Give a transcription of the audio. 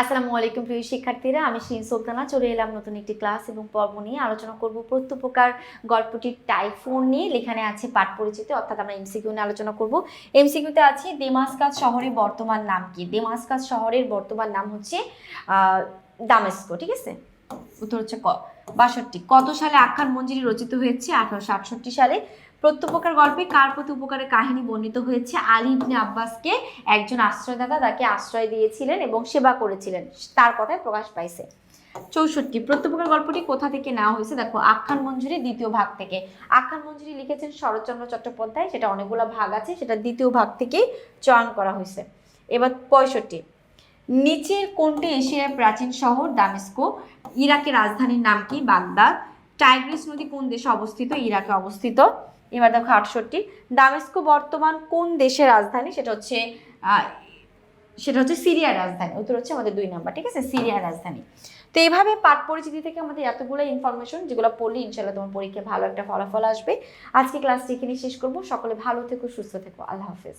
আসসালামু আলাইকুম প্রিয় শিক্ষার্থীরা, আমি শিন সুলতানা। চলে এলাম নতুন একটি ক্লাস এবং পর্ব নিয়ে আলোচনা করব প্রত্যুপকার গল্পটির টাইফোন নিয়ে। লেখানে আছে পাঠ পরিচিতি, অর্থাৎ আমরা এমসিকিউ নিয়ে আলোচনা করব। এমসিকিউতে আছে দেমাসকাজ শহরের বর্তমান নাম কি? দেমাসকাজ শহরের বর্তমান নাম হচ্ছে দামেস্কো, ঠিক আছে? উত্তর হচ্ছে ক। বাষট্টি। কত সালে আখ্যান মঞ্জুরি রচিত হয়েছে? আঠারোশো আটষট্টি সালে। প্রত্যুপকার গল্পে কার প্রতি উপকারের কাহিনী বর্ণিত হয়েছে? আলী ইবনে আব্বাসকে একজন আশ্রয়দাতা তাকে আশ্রয় দিয়েছিলেন এবং সেবা করেছিলেন। তার কথায় প্রকাশ পাইছে। চৌষট্টি। প্রত্যুপকার গল্পটি কোথা থেকে নেওয়া হয়েছে? দেখো, আখ্যান মঞ্জুরি দ্বিতীয় ভাগ থেকে। আখ্যান মঞ্জুরি লিখেছেন শরৎচন্দ্র চট্টোপাধ্যায়। সেটা অনেকগুলো ভাগ আছে। সেটা দ্বিতীয় ভাগ থেকেই চয়ন করা হয়েছে। এবার পঁয়ষট্টি। নিচের কোনটি এশিয়ার প্রাচীন শহর? দামেস্কো। ইরাকের রাজধানীর নাম কি? বাগদাদ। টাইগ্রিস নদী কোন দেশে অবস্থিত? ইরাকে অবস্থিত। এবার দেখো আটষট্টি। দামেস্কো বর্তমান কোন দেশের রাজধানী? সেটা হচ্ছে সেটা হচ্ছে সিরিয়ার রাজধানী। উত্তর হচ্ছে আমাদের দুই নাম্বার, ঠিক আছে? সিরিয়ার রাজধানী। তো এইভাবে পাঠ পরিচিতি থেকে আমাদের এতগুলো ইনফরমেশন যেগুলো পড়লে ইনশাল্লাহ তোমার পরীক্ষায় ভালো একটা ফলাফল আসবে। আজকে ক্লাসটি এখানে শেষ করব। সকলে ভালো থেকো, সুস্থ থেকো। আল্লাহ হাফেজ।